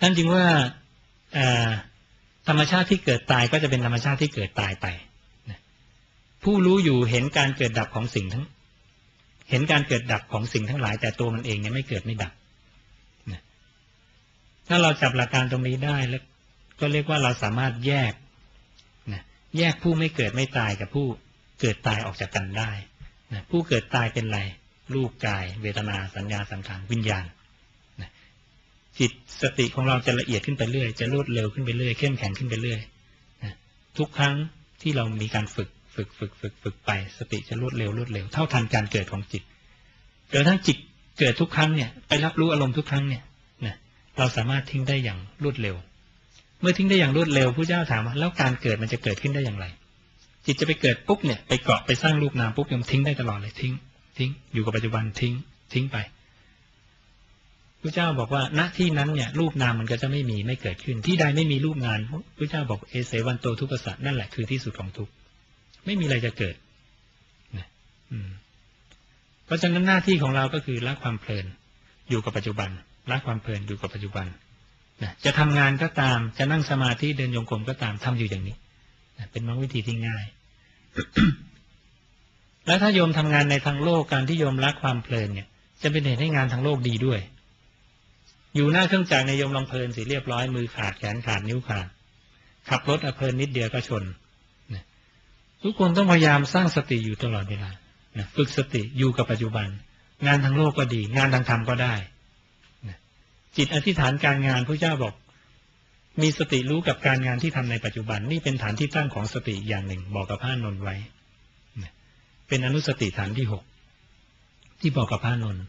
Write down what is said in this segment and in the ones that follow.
ท่านจึงว่าธรรมชาติที่เกิดตายก็จะเป็นธรรมชาติที่เกิดตายไปผู้รู้อยู่เห็นการเกิดดับของสิ่งทั้ง เห็นการเกิดดับของสิ่งทั้งหลาย แต่ตัวมันเองเนี่ยไม่เกิดไม่ดับถ้าเราจับหลักการตรงนี้ได้แล้ว ก็เรียกว่าเราสามารถแยกนะแยกผู้ไม่เกิดไม่ตายกับผู้เกิดตายออกจากกันได้นะผู้เกิดตายเป็นไรรูปกาย เวทนาสัญญาสังขารวิญญาณ จิตสติของเราจะละเอียดขึ้นไปเรื่อยจะรวดเร็วขึ้นไปเรื่อยเข้มแข็งขึ้นไปเรื่อยทุกครั้งที่เรามีการฝึกฝึกฝึกฝึกฝึกไป สติจะรวดเร็วรวดเร็วเท่าทันการเกิดของจิตจนทั้งจิตเกิดทุกครั้งเนี่ยไปรับรู้อารมณ์ทุกครั้งเนี่ยนะเราสามารถทิ้งได้อย่างรวดเร็ว เมื่อทิ้งได้อย่างรวดเร็วผู้เจ้าถามว่าแล้วการเกิดมันจะเกิดขึ้นได้อย่างไร จิตจะไปเกิดปุ๊บเนี่ยไปเกาะไปสร้างรูปนามปุ๊บยังทิ้งได้ตลอดเลยทิ้ง ทิ้งอยู่กับปัจจุบันทิ้ง ทิ้งไป พระเจ้าบอกว่าณที่นั้นเนี่ยรูปนามมันก็จะไม่มีไม่เกิดขึ้น ที่ใดไม่มีรูปนามพระเจ้าบอกเอเสวันโตทุกขสัตนั่นแหละคือที่สุดของทุกไม่มีอะไรจะเกิดนะอืมเพราะฉะนั้นหน้าที่ของเราก็คือละความเพลิน อยู่กับปัจจุบันละความเพลินอยู่กับปัจจุบันนะจะทำงานก็ตาม จะนั่งสมาธิเดินโยงกลมก็ตามทำอยู่อย่างนี้นะเป็นมรรควิธีที่ง่าย แล้วถ้าโยมทำงานในทางโลกการที่โยมรักความเพลินเนี่ย จะเป็นเหตุให้งานทางโลกดีด้วย อยู่หน้าเครื่องจักรในโยมลองเพลินสิเรียบร้อยมือขาดแขนขาดนิ้วขาด ขับรถอเพลินนิดเดียวก็ชนทุกคนต้องพยายามสร้างสติอยู่ตลอดเวลาฝึกสติอยู่กับปัจจุบัน งานทางโลกก็ดี งานทางธรรมก็ได้จิตอธิษฐานการงานพระเจ้าบอก มีสติรู้กับการงานที่ทำในปัจจุบัน นี่เป็นฐานที่ตั้งของสติอย่างหนึ่ง บอกกับพระนนท์ไว้เป็นอนุสติฐานที่หกที่บอกกับพระนนท์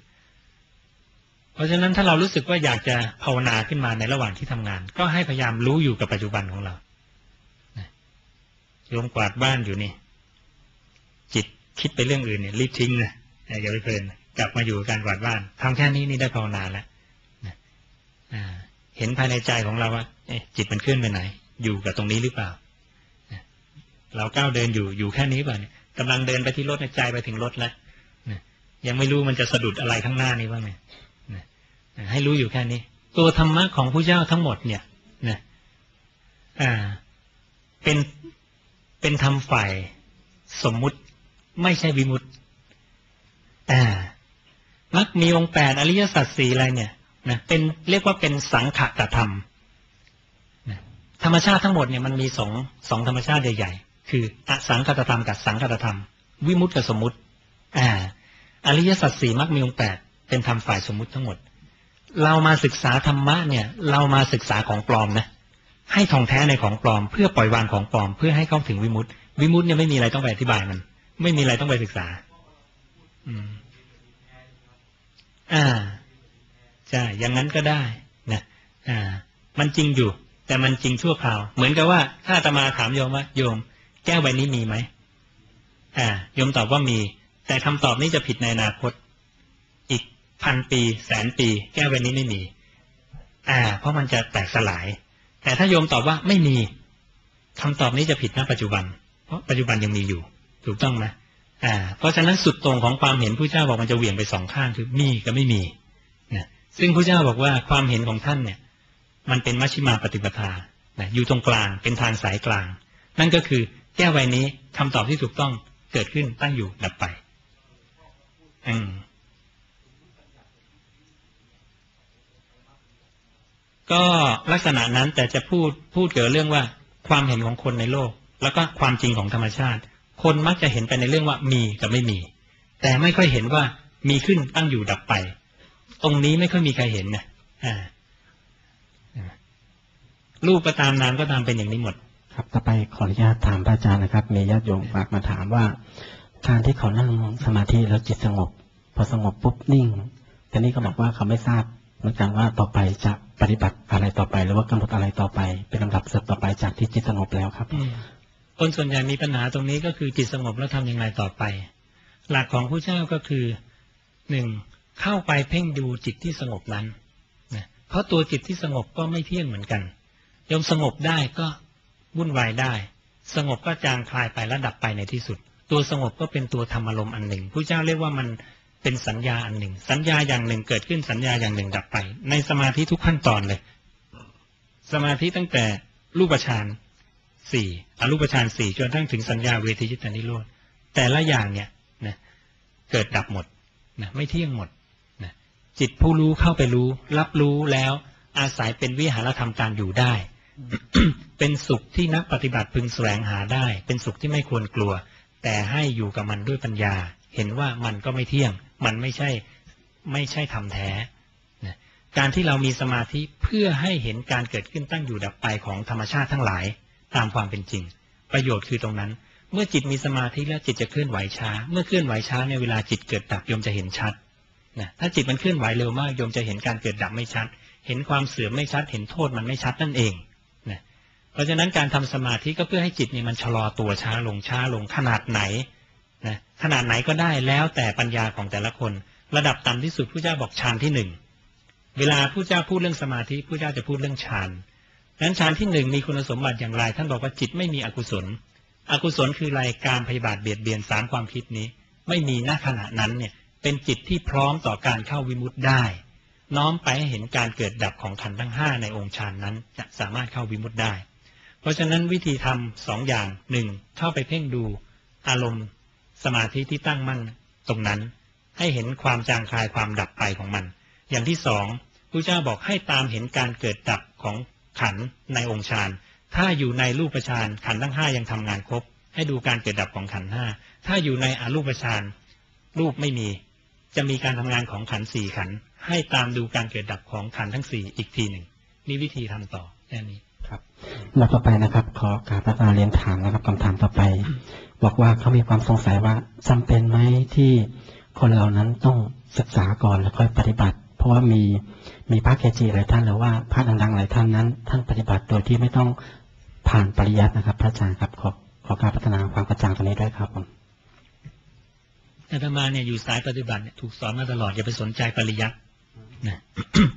เพราะฉะนั้นถ้าเรารู้สึกว่าอยากจะภาวนาขึ้นมาในระหว่างที่ทำงาน ก็ให้พยายามรู้อยู่กับปัจจุบันของเราโยมกวาดบ้านอยู่นี่ จิตคิดไปเรื่องอื่นเนี่ยรีบทิ้งนะอย่าไปเพลินกลับมาอยู่การกวาดบ้านทำแค่นี้นี่ได้ภาวนาแล้วเห็นภายในใจของเราว่าจิตมันเคลื่อนไปไหน อยู่กับตรงนี้หรือเปล่าเราก้าวเดินอยู่อยู่แค่นี้ป่ะเนี่ยกำลังเดินไปที่รถในใจไปถึงรถแล้วยังไม่รู้มันจะสะดุดอะไรข้างหน้านี้บ้างไง ให้รู้อยู่แค่นี้ ตัวธรรมะของผู้เจ้าทั้งหมดเนี่ยนะอ่า เป็นเป็นธรรมฝ่ายสมมุติไม่ใช่วิมุตติอ่ามักมีองค์แปดอริยสัจสี่อะไรเนี่ยนะเป็นเรียกว่าเป็นสังขตธรรมนะธรรมชาติทั้งหมดเนี่ยมันมีสองสองธรรมชาติใหญ่ๆคืออสังคตธรรมกับสังคตธรรม วิมุตติกับสมมุติ อ่า อริยสัจสี่มักมีองค์แปดเป็นธรรมฝ่ายสมมุติทั้งหมด เรามาศึกษาธรรมะเนี่ย เรามาศึกษาของปลอมนะให้ทองแท้ในของปลอม เพื่อปล่อยวางของปลอม เพื่อให้เข้าถึงวิมุตติวิมุตติเนี่ยไม่มีอะไรต้องไปอธิบายมัน ไม่มีอะไรต้องไปศึกษา อืม อ่าใช่อย่างนั้นก็ได้นะอ่า มันจริงอยู่ แต่มันจริงชั่วคราว เหมือนกับว่าถ้าตมาถามโยมว่าโยม แก้วใบนี้มีไหมอ่าโยมตอบว่ามี แต่คำตอบนี้จะผิดในอนาคต พันปีแสนปี แก้วใบนี้ไม่มี อ่า เพราะมันจะแตกสลาย แต่ถ้าโยมตอบว่าไม่มีคำตอบนี้จะผิดณปัจจุบัน เพราะปัจจุบันยังมีอยู่ ถูกต้องไหมอ่า เพราะฉะนั้นสุดตรงของความเห็นผู้เจ้าบอกมันจะเหวี่ยงไปสองข้างคือมีกับไม่มีนะซึ่งผู้เจ้าบอกว่าความเห็นของท่านเนี่ย มันเป็นมัชฌิมาปฏิปทานะอยู่ตรงกลางเป็นทางสายกลาง นั่นก็คือแก้วใบนี้คำตอบที่ถูกต้องเกิดขึ้นตั้งอยู่ดับไป อืม ก็ลักษณะนั้นแต่จะพูดพูดเกี่ยวเรื่องว่าความเห็นของคนในโลก แล้วก็ความจริงของธรรมชาติ คนมักจะเห็นไปในเรื่องว่ามีกับไม่มี แต่ไม่ค่อยเห็นว่ามีขึ้นตั้งอยู่ดับไป ตรงนี้ไม่ค่อยมีใครเห็นนะอ่ารูปก็ตามนามก็ตามเป็นอย่างนี้หมด ครับต่อไปขออนุญาตถามพระอาจารย์นะครับ มีญาติโยมฝากมาถามว่า การที่เขานั่งสมาธิแล้วจิตสงบ พอสงบปุ๊บนิ่งแต่นี่ก็บอกว่าเขาไม่ทราบ เหมือนกันว่าต่อไปจะปฏิบัติอะไรต่อไป หรือว่ากำหนดอะไรต่อไป เป็นลำดับเสร็จต่อไปจากที่จิตสงบแล้วครับคนส่วนใหญ่มีปัญหาตรงนี้ก็คือจิตสงบแล้วทำยังไงต่อไป หลักของผู้เจ้าก็คือหนึ่งเข้าไปเพ่งดูจิตที่สงบนั้นนะเพราะตัวจิตที่สงบก็ไม่เที่ยงเหมือนกันยมสงบได้ก็วุ่นวายได้ สงบก็จางคลายไปแล้วดับไปในที่สุด ตัวสงบก็เป็นตัวธรรมอารมณ์อันหนึ่งผู้เจ้าเรียกว่ามัน เป็นสัญญาอันหนึ่ง สัญญาอย่างหนึ่งเกิดขึ้นสัญญาอย่างหนึ่งดับไป ในสมาธิทุกขั้นตอนเลย สมาธิตั้งแต่รูปฌานสี่อรูปฌานสี่จนทั้งถึงสัญญาเวทีจิตานิโรธแต่ละอย่างเนี่ยนะเกิดดับหมดนะไม่เที่ยงหมดนะจิตผู้รู้เข้าไปรู้ รับรู้แล้วอาศัยเป็นวิหารธรรมการอยู่ได้ เป็นสุขที่นักปฏิบัติพึงแสวงหาได้ เป็นสุขที่ไม่ควรกลัว แต่ให้อยู่กับมันด้วยปัญญา เห็นว่ามันก็ไม่เที่ยง มันไม่ใช่ไม่ใช่ธรรมแท้นะการที่เรามีสมาธิเพื่อให้เห็นการเกิดขึ้นตั้งอยู่ดับไปของธรรมชาติทั้งหลายตามความเป็นจริง ประโยชน์คือตรงนั้น เมื่อจิตมีสมาธิแล้วจิตจะเคลื่อนไหวช้า เมื่อเคลื่อนไหวช้าในเวลาจิตเกิดดับโยมจะเห็นชัดนะถ้าจิตมันเคลื่อนไหวเร็วมากโยมจะเห็นการเกิดดับไม่ชัด เห็นความเสื่อมไม่ชัด เห็นโทษมันไม่ชัดนั่นเองนะเพราะฉะนั้นการทำสมาธิก็เพื่อให้จิตนี่มันชะลอตัวช้าลงช้าลงขนาดไหน นะขนาดไหนก็ได้แล้วแต่ปัญญาของแต่ละคน ระดับต่ำที่สุดผู้เจ้าบอกฌานที่หนึ่งเวลาผู้เจ้าพูดเรื่องสมาธิผู้เจ้าจะพูดเรื่องฌานนั้นฌานที่หนึ่งมีคุณสมบัติอย่างไร ท่านบอกว่าจิตไม่มีอกุศล อกุศลคือรายการพยาบาทเบียดเบียนสามความคิดนี้ ไม่มีณขณะนั้นเนี่ยเป็นจิตที่พร้อมต่อการเข้าวิมุตติได้ น้อมไปให้เห็นการเกิดดับของขันธ์ทั้งห้าในองค์ฌานนั้นจะสามารถเข้าวิมุตติได้ เพราะฉะนั้นวิธีทำสองอย่างหนึ่งเข้าไปเพ่งดูอารมณ์ สมาธิที่ตั้งมั่นตรงนั้น ให้เห็นความจางคลายความดับไปของมัน อย่างที่สองพระเจ้าบอกให้ตามเห็นการเกิดดับของขันในองค์ฌานถ้าอยู่ในรูปฌานขันทั้งห้ายังทำงานครบ ให้ดูการเกิดดับของขันห้าถ้าอยู่ในอรูปฌานรูปไม่มี จะมีการทำงานของขันสี่ขัน ให้ตามดูการเกิดดับของขันทั้งสี่อีกทีหนึ่งนี่วิธีทำต่อแค่นี้ ครับแล้วต่อไปนะครับ ขอการพัฒนาเรียนถามนะครับคำถามต่อไป บอกว่าเขามีความสงสัยว่าจำเป็นไหมที่คนเรานั้นต้องศึกษาก่อนแล้วค่อยปฏิบัติ เพราะว่ามีมีพระเกจิหลายท่านหรือว่าพระดังๆหลายท่านนั้น ท่านปฏิบัติโดยที่ไม่ต้องผ่านปริยัตินะครับ พระอาจารย์ครับ ขอขอการพัฒนาความกระจ่างตรงนี้ด้วยครับผมอาตมาเนี่ยอยู่สายปฏิบัติถูกสอนมาตลอดอย่าไปสนใจปริยัติ นะ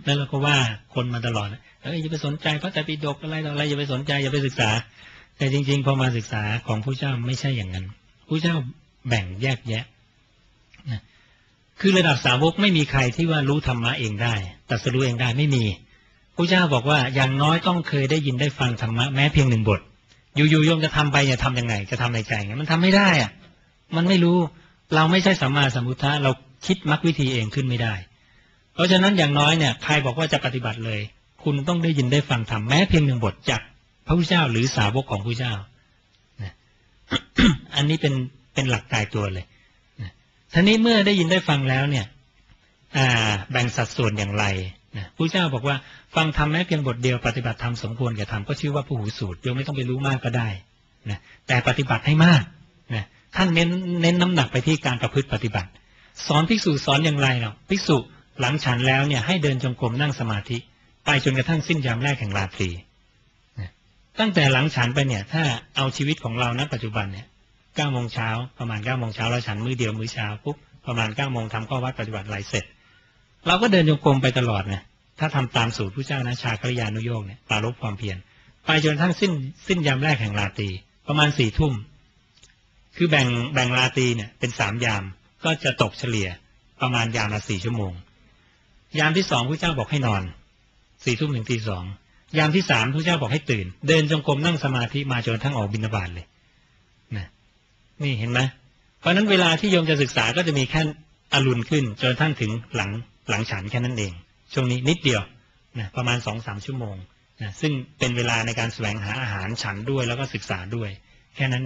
แล้วเราก็ว่าคนมาตลอดเอ้ยอย่าไปสนใจพระไตรปิฎกอะไรต่ออะไรอย่าไปสนใจอย่าไปศึกษา แต่จริง ๆ พอมาศึกษาของผู้เจ้าไม่ใช่อย่างนั้นผู้เจ้าแบ่งแยกแยะนะคือระดับสาวกไม่มีใครที่ว่ารู้ธรรมะเองได้ตรัสรู้เองได้ไม่มีผู้เจ้าบอกว่าอย่างน้อยต้องเคยได้ยินได้ฟังธรรมะแม้เพียงหนึ่งบท อยู่ๆโยมจะทำไปจะทำยังไง จะทำในใจไงมันทำไม่ได้อะมันไม่รู้เราไม่ใช่สัมมาสัมพุทธะเราคิดมรรควิธีเองขึ้นไม่ได้ เพราะฉะนั้นอย่างน้อยเนี่ยใครบอกว่าจะปฏิบัติเลย คุณต้องได้ยินได้ฟังธรรมแม้เพียงหนึ่งบทจากพระพุทธเจ้าหรือสาวกของพระพุทธเจ้าอันนี้เป็นเป็นหลักตายตัวเลยนะทีนี้เมื่อได้ยินได้ฟังแล้วเนี่ยแบ่งสัดส่วนอย่างไรนะพระเจ้าบอกว่าฟังธรรมแม้เพียงบทเดียวปฏิบัติธรรมสมควรแก่ธรรมก็ชื่อว่าผู้หูสูตรโยมไม่ต้องไปรู้มากก็ได้นะแต่ปฏิบัติให้มากนะท่านเน้นเน้นน้ำหนักไปที่การประพฤติปฏิบัติ สอนภิกษุสอนอย่างไรเนาะภิกษุ หลังฉันแล้วเนี่ยให้เดินจงกรมนั่งสมาธิ ไปจนกระทั่งสิ้นยามแรกแห่งราตรีตั้งแต่หลังฉันไปเนี่ย ถ้าเอาชีวิตของเราณปัจจุบันเนี่ยเก้าโมงเช้าประมาณเก้าโมงเช้าเราฉันมื้อเดียวมื้อเช้าปุ๊บประมาณเก้าโมงทำข้อวัดปฏิบัติอะไรเสร็จ เราก็เดินจงกรมไปตลอดนะถ้าทำตามสูตรผู้เจ้านะชาคริยานุโยกเนี่ยปรารบความเพียรไปจนกระทั่งสิ้นสิ้นยามแรกแห่งราตรีประมาณสี่ทุ่มคือแบ่งแบ่งราตรีเนี่ยเป็นสามยามก็จะตกเฉลี่ยประมาณยามละสี่ชั่วโมง ยามที่สองพระเจ้าบอกให้นอนสี่ทุ่มถึงตีสองยามที่สามพระเจ้าบอกให้ตื่น เดินจงกรมนั่งสมาธิมาจนทั้งออกบิณฑบาตเลยนะนี่เห็นไหมเพราะฉะนั้นเวลาที่โยมจะศึกษาก็จะมีแค่อรุณขึ้นจนทั้งถึงหลังหลังฉันแค่นั้นเอง ช่วงนี้นิดเดียวนะประมาณสองสามชั่วโมงนะซึ่งเป็นเวลาในการแสวงหาอาหารฉันด้วยแล้วก็ศึกษาด้วยแค่นั้น